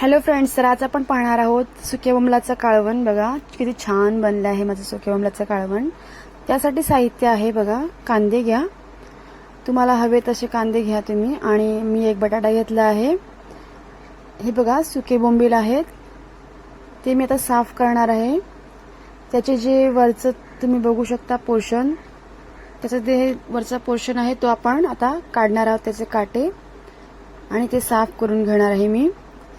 Hello friends तर आज आपण पाहणार आहोत सुक्या बोंबलाचं काळवण. बघा किती छान बनलं आहे माझं सुक्या बोंबलाचं काळवण. त्यासाठी साहित्य आहे बघा कांदे घ्या. तुम्हाला हवे तसे कांदे घ्या तुम्ही. आणि मी एक बटाटा घेतला आहे. हे बघा सुके बोंबील आहेत. ते मी आता साफ करणार आहे. त्याचे जे वरचं तुम्ही बघू शकता पोर्शन त्याचं जे वरचा पोर्शन आहे तो आपण आता काढणार आहोत त्याचे काटे. आणि ते साफ करून घेणार आहे मी.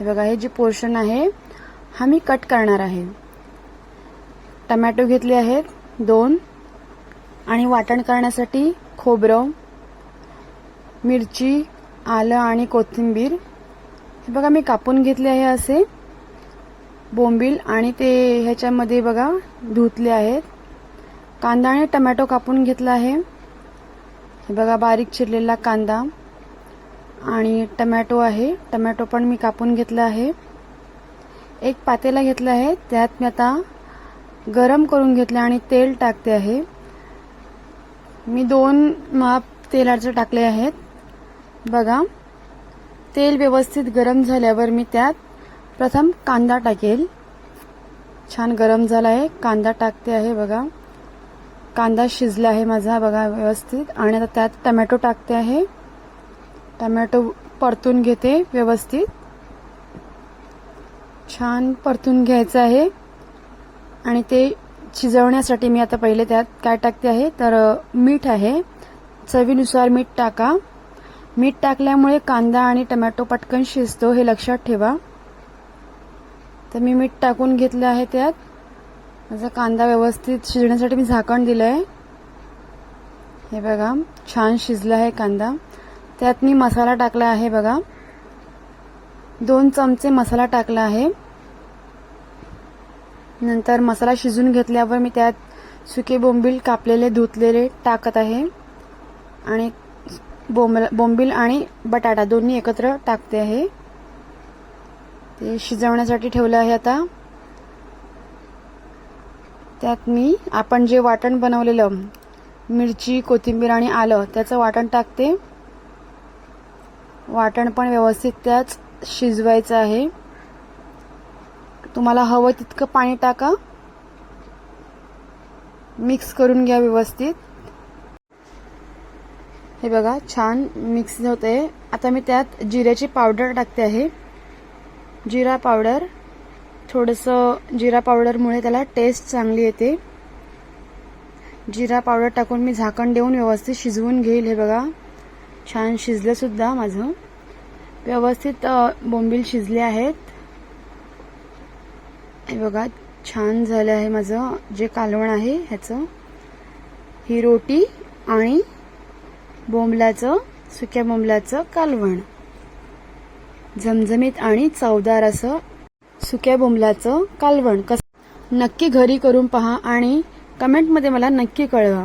हे बघा हे जे पोर्शन आहे हा मी कट करणार आहे. टमॅटो घेतले आहेत दोन. आणि वाटण करण्यासाठी खोबरं मिरची आलं आणि कोथिंबीर. हे बघा मी कापून घेतले आहे असे. बोंबील आणि ते ह्याच्यामध्ये बघा धुतले आहेत. कांदा आणि टमॅटो कापून घेतला आहे. हे बघा बारीक चिरलेला कांदा. आणि टमॅटो आहे. टमॅटो पण मी कापून घेतला आहे. एक पातेला घेतला आहे. त्यात मी आता गरम करून घेतलं आणि तेल टाकते आहे. मी दोन माप तेलाचे टाकले आहेत. बघा. तेल व्यवस्थित गरम झाल्यावर मी त्यात प्रथम कांदा टाकेल. छान गरम झाला आहे. कांदा टाकते आहे बघा. कांदा शिजला आहे माझा. बघा व्यवस्थित. आणि आता त्यात टमॅटो टाकते आहे. टमॅटो परतून घेते व्यवस्थित. छान परतून घ्यायचं आहे. आणि ते शिजवण्यासाठी मी आता पहिले त्यात काय टाकते आहे? तर मीठ आहे. चवीनुसार मीठ टाका. मीठ टाकल्यामुळे कांदा आणि टमॅटो पटकन शिजतो हे लक्षात ठेवा. तर मी मीठ टाकून घेतलं आहे त्यात. माझा कांदा व्यवस्थित शिजण्यासाठी मी झाकण दिलं आहे हे बघा छान शिजला आहे कांदा. त्यात मी मसाला टाकला आहे बघा. दोन चमचे मसाला टाकला आहे. नंतर मसाला शिजून घेतल्यावर मी त्यात सुके बोंबील कापलेले धुतलेले टाकत आहे. आणि बोंबल बोंबील आणि बटाटा दोन्ही एकत्र टाकते आहे. ते शिजवण्यासाठी ठेवलं आहे आता. त्यात मी आपण जे वाटण बनवलेलं मिरची कोथिंबीर आणि आलं त्याचं वाटण टाकते. वाटण पण व्यवस्थित त्याच शिजवायचं आहे. तुम्हाला हवं तितकं पाणी टाका. मिक्स करून घ्या व्यवस्थित. हे बघा छान मिक्स होते आता मी त्यात जिऱ्याची पावडर टाकते आहे. जिरा पावडर. थोडंसं जिरा पावडरमुळे त्याला टेस्ट चांगली येते. जिरा पावडर टाकून मी झाकण देऊन व्यवस्थित शिजवून घेईल हे बघा. छान शिजलंसुद्धा माझं. व्यवस्थित बोंबील शिजले आहेत. हे बघा छान झालं आहे माझं जे कालवण आहे ह्याचं. ही रोटी आणि बोंबलाचं सुक्या बोंबलाचं कालवण. झमझमीत आणि चवदार असं सुक्या बोंबलाचं कालवण. कस नक्की घरी करून पहा आणि कमेंटमध्ये मला नक्की कळवा.